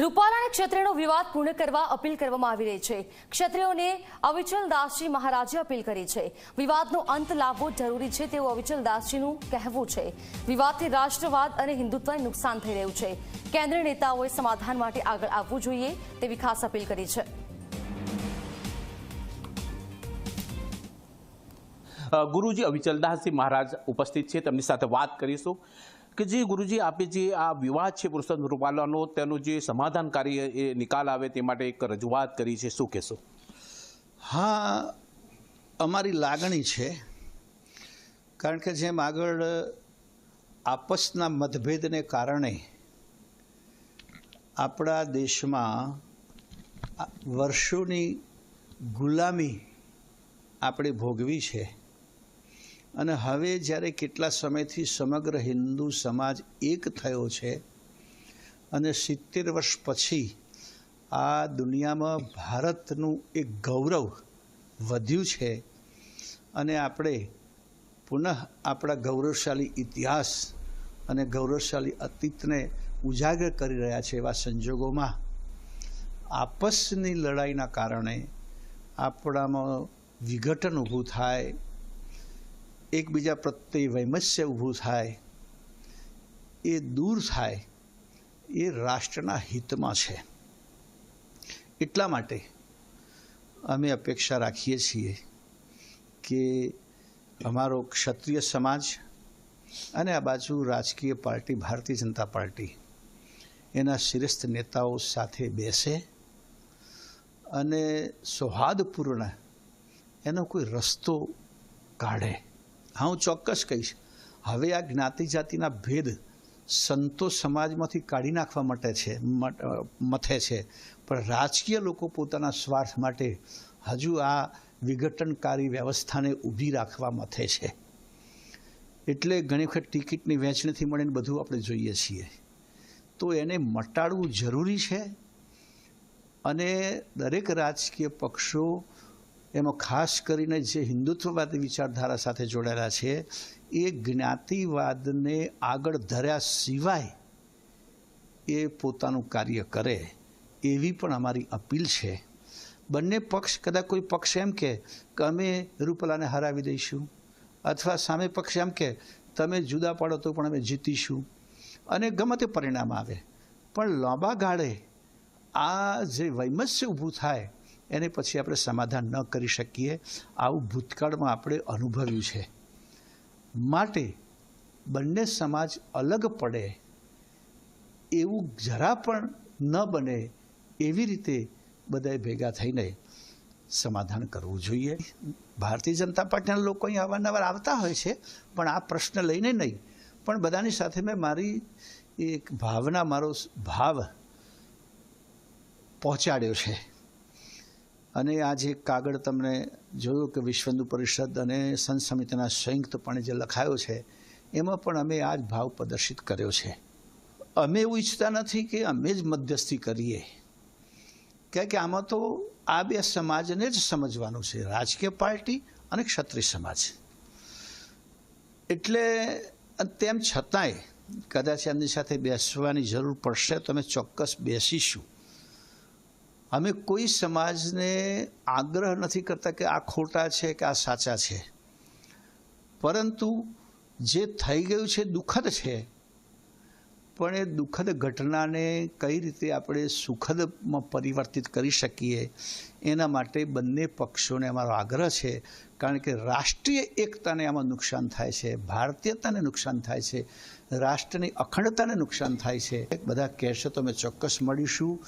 રૂપાલા અને ક્ષત્રિયનો વિવાદ પૂર્ણ કરવા અપીલ કરવામાં આવી રહી છે. ક્ષત્રિયોને અવિચલદાસજી મહારાજે અપીલ કરી છે. વિવાદનો અંત લાવવો જરૂરી છે તેવું અવિચલદાસજીનું કહેવું છે. વિવાદથી રાષ્ટ્રવાદ અને હિન્દુત્વને નુકસાન થઈ રહ્યું છે. કેન્દ્રીય નેતાઓએ સમાધાન માટે આગળ આવવું જોઈએ તેવી ખાસ અપીલ કરી છે. ગુરુજી, અવિચલદાસજી મહારાજ ઉપસ્થિત છે. તેમની સાથે વાત કરીશું. કે જે ગુરુજી આપે જે આ વિવાદ છે પુરુષોત્તમ રૂપાલાનો, તેનું જે સમાધાનકારી એ નિકાલ આવે તે માટે એક રજૂઆત કરી છે. શું કહેશો? હા, અમારી લાગણી છે. કારણ કે જેમ આગળ આપસના મતભેદને કારણે આપણા દેશમાં વર્ષોની ગુલામી આપણે ભોગવી છે. અને હવે જ્યારે કેટલા સમયથી સમગ્ર હિન્દુ સમાજ એક થયો છે અને સિત્તેર વર્ષ પછી આ દુનિયામાં ભારતનું એક ગૌરવ વધ્યું છે અને આપણે પુનઃ આપણા ગૌરવશાળી ઇતિહાસ અને ગૌરવશાળી અતીતને ઉજાગર કરી રહ્યા છે એવા સંજોગોમાં આપસની લડાઈના કારણે આપણામાં વિઘટન ઊભું થાય એકબીજા પ્રત્યે વૈમસ્ય ઊભું થાય, એ દૂર થાય, એ રાષ્ટ્રના હિતમાં છે. એટલા માટે અમે અપેક્ષા રાખીએ છીએ કે અમારો ક્ષત્રિય સમાજ અને આ બાજુ રાજકીય પાર્ટી, ભારતીય જનતા પાર્ટી, એના શિરસ્થ નેતાઓ સાથે બેસે અને સૌહાર્દપૂર્ણ એનો કોઈ રસ્તો કાઢે. હા, હું ચોક્કસ કહીશ. હવે આ જ્ઞાતિ જાતિના ભેદ સંતો સમાજમાંથી કાઢી નાખવા માટે છે મથે છે. પણ રાજકીય લોકો પોતાના સ્વાર્થ માટે હજુ આ વિઘટનકારી વ્યવસ્થાને ઊભી રાખવા મથે છે. એટલે ઘણી વખત ટિકિટની વહેંચણીથી મળીને બધું આપણે જોઈએ છીએ. તો એને મટાડવું જરૂરી છે અને દરેક રાજકીય પક્ષો એમાં ખાસ કરીને જે હિન્દુત્વવાદી વિચારધારા સાથે જોડાયેલા છે, એ જ્ઞાતિવાદને આગળ ધર્યા સિવાય એ પોતાનું કાર્ય કરે એવી પણ અમારી અપીલ છે. બંને પક્ષ કદાચ કોઈ પક્ષ એમ કે અમે રૂપલાને હરાવી દઈશું, અથવા સામે પક્ષ એમ કે, તમે જુદા પાડો તો પણ અમે જીતીશું. અને ગમે તે પરિણામ આવે. પણ લાંબા ગાળે આ જે વૈમસ્ય ઊભું થાય એને પછી આપણે સમાધાન ન કરી શકીએ. આવું ભૂતકાળમાં આપણે અનુભવ્યું છે. માટે બંને સમાજ અલગ પડે, એવું જરા પણ ન બને એવી રીતે બધાએ ભેગા થઈને સમાધાન કરવું જોઈએ. ભારતીય જનતા પાર્ટીના લોકો અહીં અવારનવાર આવતા હોય છે, પણ આ પ્રશ્ન લઈને નહીં. પણ બધાની સાથે મેં મારી એક ભાવના, મારો ભાવ પહોંચાડ્યો છે. અને આ જે કાગળ તમને જોયું કે વિશ્વ હિન્દુ પરિષદ અને સંત સમિતિના સંયુક્તપણે જે લખાયો છે, એમાં પણ અમે આ જ ભાવ પ્રદર્શિત કર્યો છે. અમે એવું ઈચ્છતા નથી કે અમે જ મધ્યસ્થી કરીએ. કારણ કે આમાં તો આ બે સમાજને જ સમજવાનું છે, રાજકીય પાર્ટી અને ક્ષત્રિય સમાજ. એટલે તેમ છતાંય કદાચ એમની સાથે બેસવાની જરૂર પડશે, તો અમે ચોક્કસ બેસીશું. અમે કોઈ સમાજને આગ્રહ નથી કરતા કે આ ખોટા છે કે આ સાચા છે. પરંતુ જે થઈ ગયું છે દુઃખદ છે, પણ એ દુઃખદ ઘટનાને કઈ રીતે આપણે સુખદમાં પરિવર્તિત કરી શકીએ એના માટે બંને પક્ષોને અમારો આગ્રહ છે. કારણ કે રાષ્ટ્રીય એકતાને આમાં નુકસાન થાય છે, ભારતીયતાને નુકસાન થાય છે, રાષ્ટ્રની અખંડતાને નુકસાન થાય છે. બધા કહેશે તો અમે ચોક્કસ મળીશું.